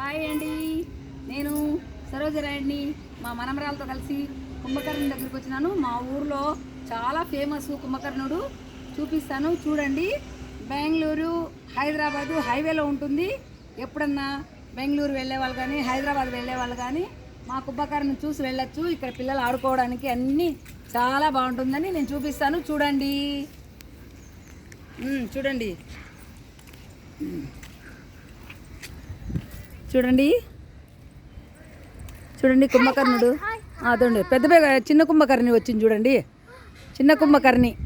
Hi అండి. నేను సరోజరాయుడిని మా మనమరాలతో కలిసి కుంభకర్ణుని దగ్గరికి వచ్చినాను. మా ఊర్లో చాలా ఫేమస్ కుంభకర్ణుడు. చూపిస్తాను చూడండి. బెంగళూరు హైదరాబాదు హైవేలో ఉంటుంది. ఎప్పుడన్నా బెంగళూరు వెళ్ళే వాళ్ళు కానీ హైదరాబాద్ వెళ్ళే వాళ్ళు కానీ మా కుంభకర్ణుని చూసి వెళ్ళొచ్చు. ఇక్కడ పిల్లలు ఆడుకోవడానికి అన్నీ చాలా బాగుంటుందని నేను చూపిస్తాను. చూడండి. చూడండి. చూడండి. చూడండి కుంభకర్ణుడు. అదండి. పెద్ద చిన్న కుంభకర్ణి వచ్చింది చూడండి. చిన్న కుంభకర్ణి.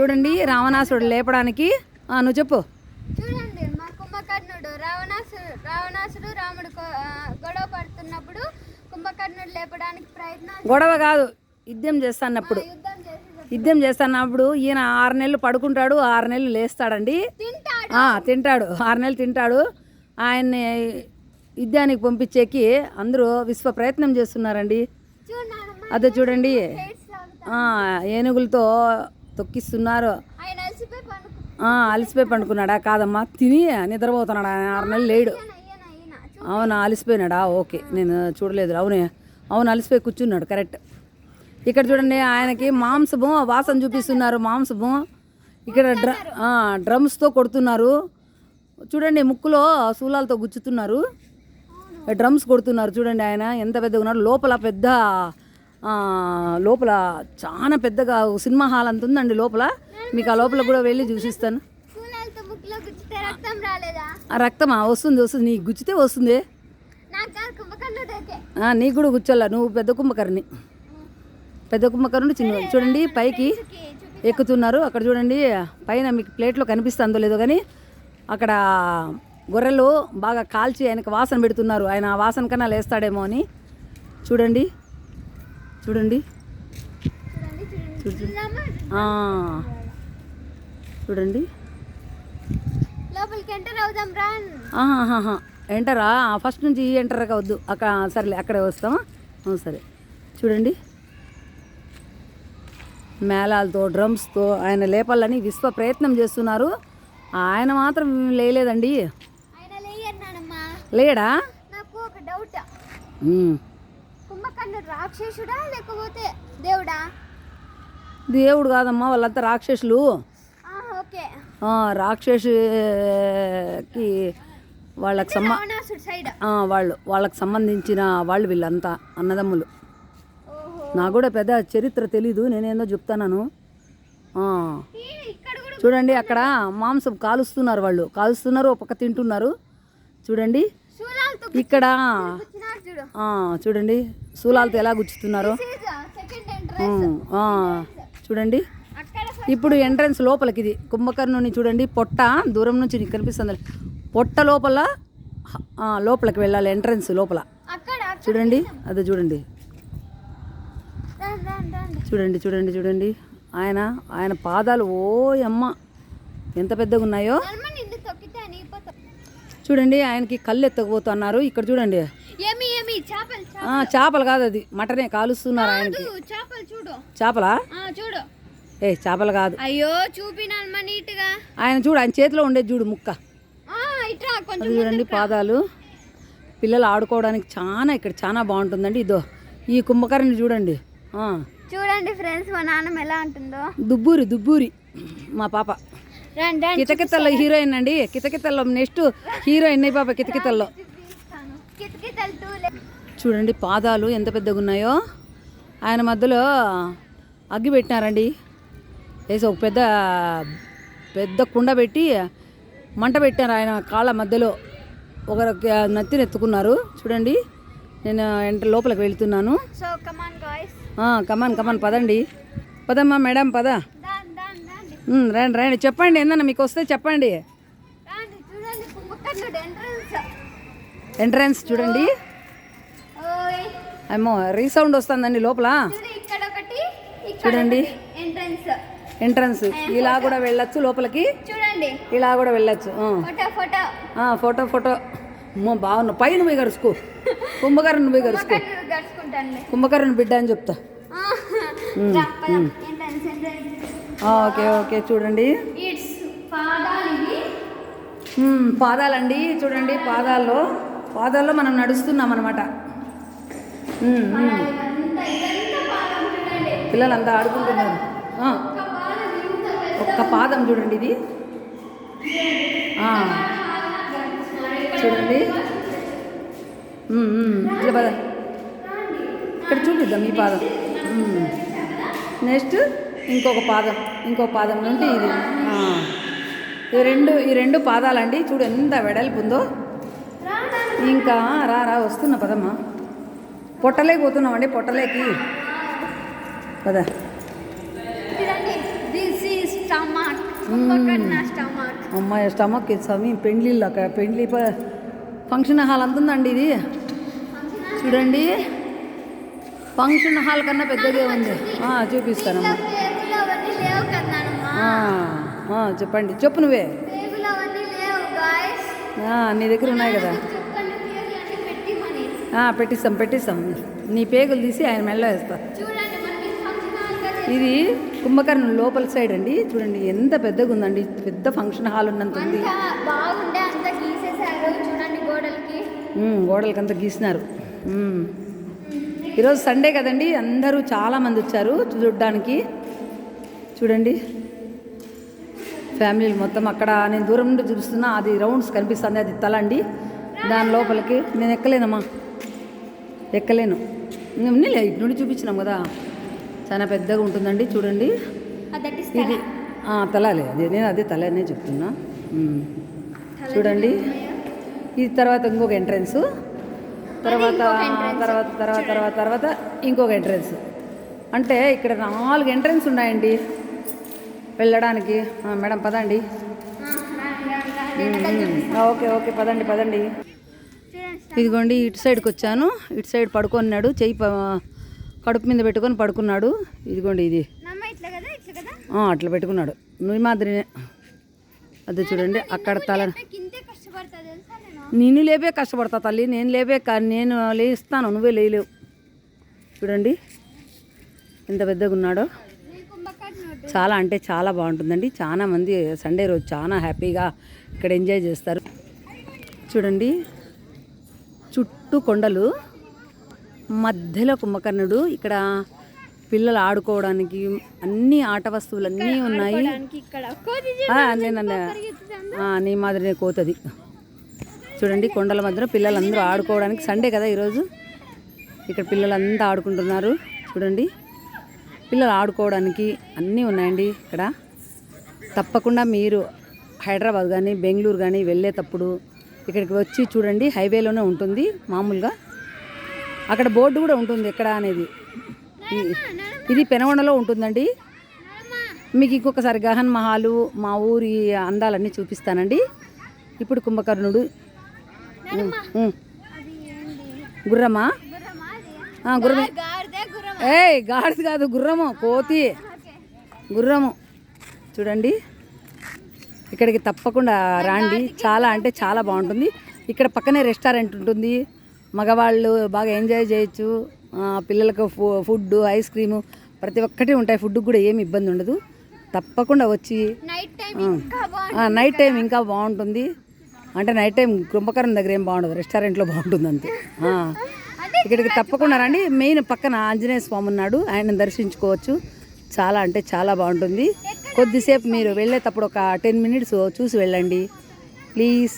చూడండి. రావణాసుడు లేపడానికి. నువ్వు చెప్పు. చూడండి మా కుంభకర్ణుడు రావణాసుడు రావణాసుడు రాముడు కొ- ఆ, గొడవ పడుతున్నప్పుడు కుంభకర్ణుడు లేపడానికి ప్రయత్నం గొడవ కాదు యుద్ధం చేస్తానప్పుడు యుద్ధం చేసి యుద్ధం చేస్తున్నప్పుడు ఈయన ఆరు నెలలు పడుకుంటాడు ఆరు నెలలు లేస్తాడండి. తింటాడు. ఆరు నెలలు తింటాడు. ఆయన్ని యుద్ధానికి పంపించేకి అందరూ విశ్వ ప్రయత్నం చేస్తున్నారండి. అదే చూడండి. ఏనుగులతో తొక్కిస్తున్నారు. అలసిపోయి పండుకున్నాడా? కాదమ్మా తిని నిద్రపోతున్నాడా? ఆరు నెలలు లేడు. అవునా అలసిపోయినాడా? ఓకే నేను చూడలేదు. అవునే అవును అలసిపోయి కూర్చున్నాడు కరెక్ట్. ఇక్కడ చూడండి ఆయనకి మాంసము వాసన చూపిస్తున్నారు మాంసము. ఇక్కడ డ్ర డ్రమ్స్తో కొడుతున్నారు. చూడండి ముక్కులో శూలాలతో గుచ్చుతున్నారు. డ్రమ్స్ కొడుతున్నారు చూడండి ఆయన. ఎంత పెద్దగా ఉన్నారు లోపల పెద్ద లోపల చాలా పెద్దగా సినిమా హాల్ అంత ఉందండి లోపల. మీకు ఆ లోపల కూడా వెళ్ళి చూసిస్తాను. రక్తమా? వస్తుంది వస్తుంది. నీకు గుచ్చితే వస్తుంది. నాకు కూడా కూర్చోాల నువ్వు పెద్ద కుంభకర్ణి. పెద్ద కుంభకర్ణుడు చిన్న చూడండి పైకి ఎక్కుతున్నారు. అక్కడ చూడండి పైన మీకు ప్లేట్లో కనిపిస్తుందో లేదో కానీ అక్కడ గొర్రెలు బాగా కాల్చి ఆయనకు వాసన పెడుతున్నారు. ఆయన ఆ వాసన కన్నా లేస్తాడేమో అని. చూడండి. చూడండి. చూడండి. ఎంటర్ ఫస్ట్ నుంచి ఎంటర్ వద్దు అక్కడ సరేలే అక్కడే వస్తామా? సరే. చూడండి. మేళాలతో డ్రమ్స్తో ఆయన లేపాలని విశ్వ ప్రయత్నం చేస్తున్నారు. ఆయన మాత్రం లేలేదండి లేడా? నాకు ఒక డౌట్ ఉమ్. కుంభకర్ణుడు రాక్షసుడా లేకపోతే దేవుడా? దేవుడు కాదమ్మా వాళ్ళంతా రాక్షసులు. ఓకే. రాక్షసుకి వాళ్ళకి సంబ వాళ్ళు వాళ్ళకి సంబంధించిన వాళ్ళు వీళ్ళంతా అన్నదమ్ములు. నాకు కూడా పెద్ద చరిత్ర తెలీదు నేనేందో చెప్తాను చూడండి అక్కడ మాంసం కాలుస్తున్నారు వాళ్ళు. కాలుస్తున్నారు ఒక పక్క తింటున్నారు. చూడండి. ఇక్కడ చూడండి శూలాలతో ఎలా గుచ్చుతున్నారు? చూడండి. ఇప్పుడు ఎంట్రన్స్ లోపలికి ఇది కుంభకర్ణుని చూడండి పొట్ట దూరం నుంచి నీకు కనిపిస్తుంది. పొట్ట లోపల లోపలికి వెళ్ళాలి ఎంట్రన్స్ లోపల. చూడండి అదే చూడండి. చూడండి చూడండి చూడండి. ఆయన ఆయన పాదాలు ఓ అమ్మ ఎంత పెద్దగా ఉన్నాయో చూడండి ఆయనకి కళ్ళు ఎత్తకపోతున్నారు. ఇక్కడ చూడండి. చేపలు కాదు అది. మటనే కాలుస్తున్నారు ఆయనకి. చాపలు చూడు. ఏ చేపలు కాదు. అయ్యో నీట్గా. ఆయన చూడు ఆయన చేతిలో ఉండేది చూడు ముక్క. అది చూడండి పాదాలు. పిల్లలు ఆడుకోవడానికి చాలా ఇక్కడ చాలా బాగుంటుందండి. ఇదో ఈ కుంభకర్ణి చూడండి. ఆ, చూడండి ఫ్రెండ్స్ మా నాన్నమ్మ ఎలా ఉంటుందో. దుబ్బూరి దుబ్బూరి. మా పాప. కితకితల్లో హీరోయిన్ అండి కితకితల్లో నెక్స్ట్ హీరోయిన్ పాప కితకితల్లో. చూడండి పాదాలు ఎంత పెద్దగా ఉన్నాయో ఆయన మధ్యలో అగ్గి పెట్టినారండి. వేసి ఒక పెద్ద పెద్ద కుండ పెట్టి మంట పెట్టారు ఆయన కాళ్ళ మధ్యలో. ఒకరు నత్తిని ఎత్తుకున్నారు. చూడండి నేను ఎంట లోపలికి వెళ్తున్నాను. కమాన్ కమాన్ పదండి. పదమ్మా మేడం పద. రండి రండి. చెప్పండి ఏందన్నా మీకు వస్తే చెప్పండి. ఎంట్రన్స్ చూడండి ఏమో రీసౌండ్ వస్తుందండి లోపల. చూడండి. ఎంట్రన్స్ ఇలా కూడా వెళ్ళొచ్చు లోపలికి. చూడండి. ఇలా కూడా వెళ్ళొచ్చు. ఫోటో ఫోటో అమ్మో బాగున్నా గడుచుకో కుంభకర్ణుని పోయి గడుచుకో కుంభకర్ణుడు గడుచుకుంటానులే కుంభకర్ణుని బిడ్డ అని చెప్తా. ఓకే ఓకే చూడండి. పాదాలండి చూడండి పాదాల్లో. పాదాల్లో మనం నడుస్తున్నాం అనమాట పిల్లలంతా ఆడుకుంటున్నారు. ఒక్క పాదం చూడండి ఇది. చూడండి. ఇట్లా పద. ఇక్కడ చూపిద్దాం ఈ పాదం. నెక్స్ట్ ఇంకొక పాదం ఇంకో పాదం నుండి ఇది. ఈ రెండు ఈ రెండు పాదాలండి. చూడు ఎంత వెడల్పు ఉందో ఇంకా రా రా వస్తున్నా పదమ్మా. పొట్టలేకి పోతున్నామండి పొట్టలేకి. పద. అమ్మాయి స్టమక్ స్వామి పెండ్లిళ్ళు అక్కడ పెండ్లి ఫంక్షన్ హాల్ అంత ఉందండి ఇది. చూడండి. ఫంక్షన్ హాల్ కన్నా పెద్దగా ఉంది. చూపిస్తానమ్మా. చెప్పండి. చెప్పు నువ్వే. నీ దగ్గర ఉన్నాయి కదా. పెట్టిస్తాం పెట్టిస్తాం. నీ పేగులు తీసి ఆయన మెల్ల వేస్తా. ఇది కుంభకర్ణం లోపల సైడ్ అండి. చూడండి ఎంత పెద్దగా ఉందండి పెద్ద ఫంక్షన్ హాల్ ఉన్నంత ఉంది. అంతా అంతా గోడలకి. గోడలకంతా గీసినారు. ఈరోజు సండే కదండి. అందరూ చాలామంది వచ్చారు చూడడానికి. చూడండి. ఫ్యామిలీలు మొత్తం అక్కడ నేను దూరం నుండి చూస్తున్నా అది రౌండ్స్ కనిపిస్తుంది అది తల అండి దాని లోపలికి నేను ఎక్కలేనమ్మా. ఎక్కలేను. ఉన్నిలే ఇటు నుండి చూపించినాం కదా. చాలా పెద్దగా ఉంటుందండి చూడండి. ఇది తలాలే. అదే నేను అదే తల అనే చెప్తున్నా. చూడండి ఇది తర్వాత ఇంకొక ఎంట్రన్స్. తర్వాత తర్వాత తర్వాత తర్వాత తర్వాత ఇంకొక ఎంట్రన్స్. అంటే ఇక్కడ నాలుగు ఎంట్రన్స్ ఉన్నాయండి. వెళ్ళడానికి. మేడం పదండి. ఓకే ఓకే పదండి పదండి. ఇదిగోండి ఇటు సైడ్కి వచ్చాను. ఇటు సైడ్ పడుకున్నాడు. చెయ్యి కడుపు మీద పెట్టుకొని పడుకున్నాడు. ఇదిగోండి ఇది. అట్లా పెట్టుకున్నాడు. నువ్వు మాదిరినే. అదే చూడండి అక్కడ తల నేను? లేపే కష్టపడతా తల్లి నేను లేపే నేను లేస్తాను నువ్వే లేలేవు చూడండి ఎంత పెద్దగా ఉన్నాడో. చాలా అంటే చాలా బాగుంటుందండి. చాలా మంది సండే రోజు చాలా హ్యాపీగా ఇక్కడ ఎంజాయ్ చేస్తారు. చూడండి. చుట్టూ కొండలు. మధ్యలో కుంభకర్ణుడు ఇక్కడ పిల్లలు ఆడుకోవడానికి అన్ని ఆట వస్తువులు అన్నీ ఉన్నాయి నీ మాదిరినే కోతది. చూడండి కొండల మధ్యలో పిల్లలందరూ ఆడుకోవడానికి సండే కదా ఈరోజు. ఇక్కడ పిల్లలంతా ఆడుకుంటున్నారు. చూడండి. పిల్లలు ఆడుకోవడానికి అన్నీ ఉన్నాయండి ఇక్కడ. తప్పకుండా మీరు హైదరాబాద్ కానీ బెంగళూరు కానీ వెళ్ళేటప్పుడు ఇక్కడికి వచ్చి చూడండి. హైవేలోనే ఉంటుంది మామూలుగా. అక్కడ బోర్డు కూడా ఉంటుంది ఎక్కడ అనేది. ఇది పెనగొండలో ఉంటుందండి. మీకు ఇంకొకసారి గహన్ మహాలు మా ఊరి అందాలన్నీ చూపిస్తానండి. ఇప్పుడు కుంభకర్ణుడు. గుర్రమా? గుర్రమా గాడిదే ఏయ్ గాడిద కాదు గుర్రము కోతి. గుర్రము. చూడండి. ఇక్కడికి తప్పకుండా రాండి. చాలా అంటే చాలా బాగుంటుంది. ఇక్కడ పక్కనే రెస్టారెంట్ ఉంటుంది. మగవాళ్ళు బాగా ఎంజాయ్ చేయొచ్చు. పిల్లలకు ఫుడ్ ఐస్ క్రీము ప్రతి ఒక్కటి ఉంటాయి. ఫుడ్ కూడా ఏమి ఇబ్బంది ఉండదు. తప్పకుండా వచ్చి నైట్ టైం. ఇంకా బాగుంటుంది అంటే నైట్ టైం కుంభకర్ణం దగ్గర ఏం బాగుండదు. రెస్టారెంట్లో బాగుంటుంది అంతే. ఇక్కడికి తప్పకుండా రండి. మెయిన్ పక్కన ఆంజనేయ స్వామి ఉన్నాడు. ఆయన దర్శించుకోవచ్చు. చాలా అంటే చాలా బాగుంటుంది. కొద్దిసేపు మీరు వెళ్ళేటప్పుడు ఒక టెన్ మినిట్స్ చూసి వెళ్ళండి. ప్లీజ్.